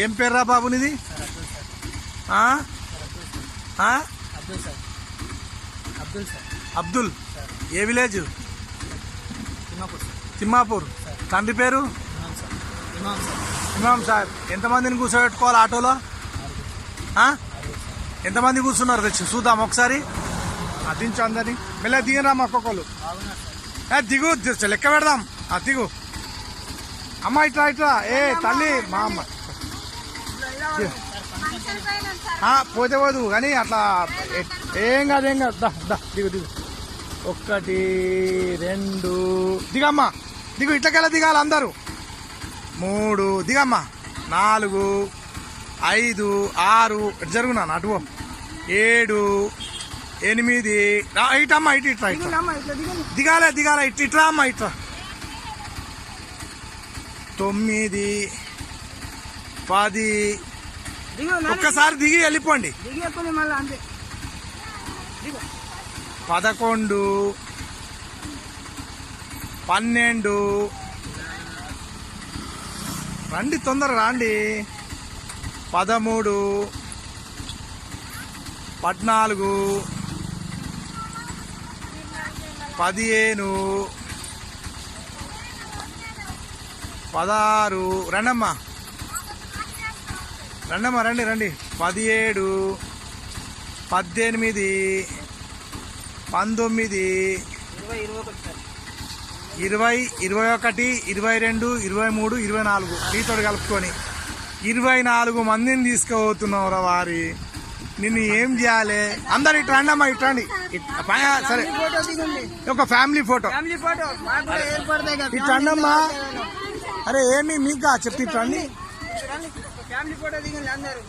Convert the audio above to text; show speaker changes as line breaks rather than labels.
ఏం పేర్రా బాబు నీది?
అబ్దుల్.
ఏ విలేజ్?
తిమ్మాపూర్.
తండ్రి పేరు?
ఇమాం సార్
ఎంతమందిని కూర్చోబెట్టుకోవాలి ఆటోలో? ఎంతమంది కూర్చున్నారు తెచ్చి? చూద్దాం ఒకసారి. ఆ, దించు అందరినీ. మళ్ళీ దిగరా మా ఒక్కొక్కరు ఏ దిగు లెక్క పెడదాం. దిగు. అమ్మ ఇట్లా ఇట్లా ఏ తల్లి మా అమ్మ. పోతే పోదు కానీ అట్లా ఏ- కాదు ఏం కాదు. దా దా దిగు దిగు. ఒకటి రెండు. దిగమ్మా. దిగు ఇట్లకెళ్ళ దిగాలి అందరూ. మూడు దిగమ్మా. నాలుగు ఐదు ఆరు. ఇటు జరుగునా? అటు. ఏడు ఎనిమిది. రా, ఇటమ్మా ఇటు ఇట్లా ఇట్లా. దిగాలే దిగాలే ఇట్ ఇట్రా అమ్మా ఇట్రా తొమ్మిది పది ఒక్కసారి దిగి వెళ్ళిపోండి. పదకొండు పన్నెండు. రండి తొందర రాండి. పదమూడు పద్నాలుగు పదిహేను పదహారు. రండమ్మా. రండమ్మా రండి రండి. పదిహేడు పద్దెనిమిది పంతొమ్మిది
ఇరవై ఇరవై ఒకటి
ఇరవై రెండు ఇరవై మూడు ఇరవై నాలుగు. నీతోటి కలుపుకొని. ఇరవై నాలుగు మందిని తీసుకుపోతున్నావురా వారి. నిన్ను ఏం చేయాలి? అందరు ఇటు రండి. అమ్మా ఇటు రండి సరే. ఒక ఫ్యామిలీ ఫోటో. ఇటు రండి అమ్మా అరే ఏమి? మీకు? చెప్పి ఇటు రండి.
ఫ్యామిలీ ఫోటో దిగండి అందరూ.